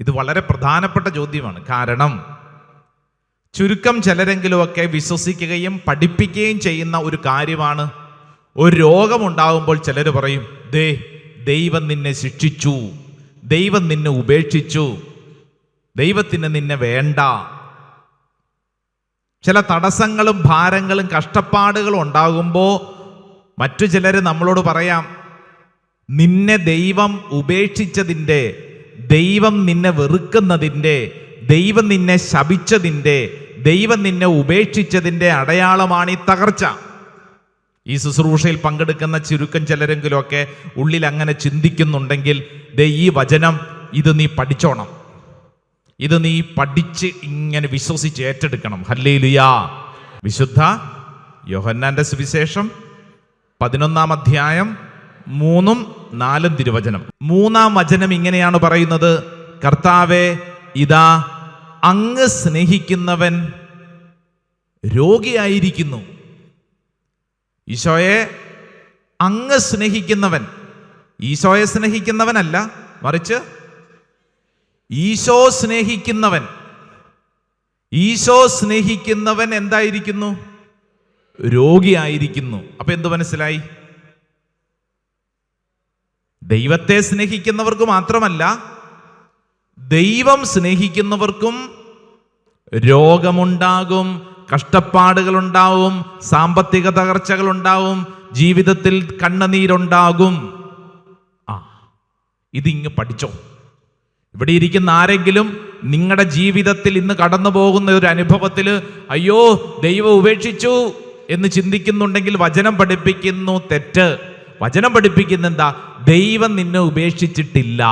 ഇത് വളരെ പ്രധാനപ്പെട്ട ചോദ്യമാണ്. കാരണം ചുരുക്കം ചിലരെങ്കിലുമൊക്കെ വിശ്വസിക്കുകയും പഠിപ്പിക്കുകയും ചെയ്യുന്ന ഒരു കാര്യമാണ്. ഒരു രോഗമുണ്ടാകുമ്പോൾ ചിലർ പറയും ദേ ദൈവം നിന്നെ ശിക്ഷിച്ചു. ദൈവം നിന്നെ ഉപേക്ഷിച്ചു. ദൈവത്തിന് നിന്നെ വേണ്ട. ചില തടസ്സങ്ങളും ഭാരങ്ങളും കഷ്ടപ്പാടുകളും ഉണ്ടാകുമ്പോൾ മറ്റു ചിലർ നമ്മളോട് പറയാം നിന്നെ ദൈവം ഉപേക്ഷിച്ചതിന്റെ ദൈവം നിന്നെ വെറുക്കുന്നതിന്റെ ദൈവം നിന്നെ ശപിച്ചതിന്റെ ദൈവം നിന്നെ ഉപേക്ഷിച്ചതിന്റെ അടയാളമാണ് ഈ തകർച്ച. ഈ ശുശ്രൂഷയിൽ പങ്കെടുക്കുന്ന ചുരുക്കം ചിലരെങ്കിലുമൊക്കെ ഉള്ളിൽ അങ്ങനെ ചിന്തിക്കുന്നുണ്ടെങ്കിൽ ദേ ഈ വചനം ഇത് നീ പഠിച്ചോണം. ഇത് നീ പഠിച്ച് ഇങ്ങനെ വിശ്വസിച്ച് ഏറ്റെടുക്കണം. ഹല്ലേ ലുയാ വിശുദ്ധ യോഹന്നാന്റെ സുവിശേഷം പതിനൊന്നാം അധ്യായം മൂന്നും നാലും തിരുവചനം. മൂന്നാം വചനം ഇങ്ങനെയാണ് പറയുന്നത്. കർത്താവെ ഇതാ അങ്ങ് സ്നേഹിക്കുന്നവൻ രോഗിയായിരിക്കുന്നു. ഈശോയെ അങ്ങ് സ്നേഹിക്കുന്നവൻ. ഈശോയെ സ്നേഹിക്കുന്നവനല്ല മറിച്ച് ഈശോ സ്നേഹിക്കുന്നവൻ. ഈശോ സ്നേഹിക്കുന്നവൻ എന്തായിരിക്കുന്നു? രോഗിയായിരിക്കുന്നു. അപ്പൊ എന്ത് മനസ്സിലായി? ദൈവത്തെ സ്നേഹിക്കുന്നവർക്ക് മാത്രമല്ല ദൈവം സ്നേഹിക്കുന്നവർക്കും രോഗമുണ്ടാകും കഷ്ടപ്പാടുകളുണ്ടാവും സാമ്പത്തിക തകർച്ചകളുണ്ടാവും ജീവിതത്തിൽ കണ്ണുനീരുണ്ടാകും. ആ ഇതിങ്ങ് പഠിച്ചോ. ഇവിടെ ഇരിക്കുന്ന ആരെങ്കിലും നിങ്ങളുടെ ജീവിതത്തിൽ ഇന്ന് കടന്നു പോകുന്ന ഒരു അനുഭവത്തിൽ അയ്യോ ദൈവം ഉപേക്ഷിച്ചു എന്ന് ചിന്തിക്കുന്നുണ്ടെങ്കിൽ വചനം പഠിപ്പിക്കുന്നു തെറ്റ്. വചനം പഠിപ്പിക്കുന്ന എന്താ ദൈവം നിന്നെ ഉപേക്ഷിച്ചിട്ടില്ല.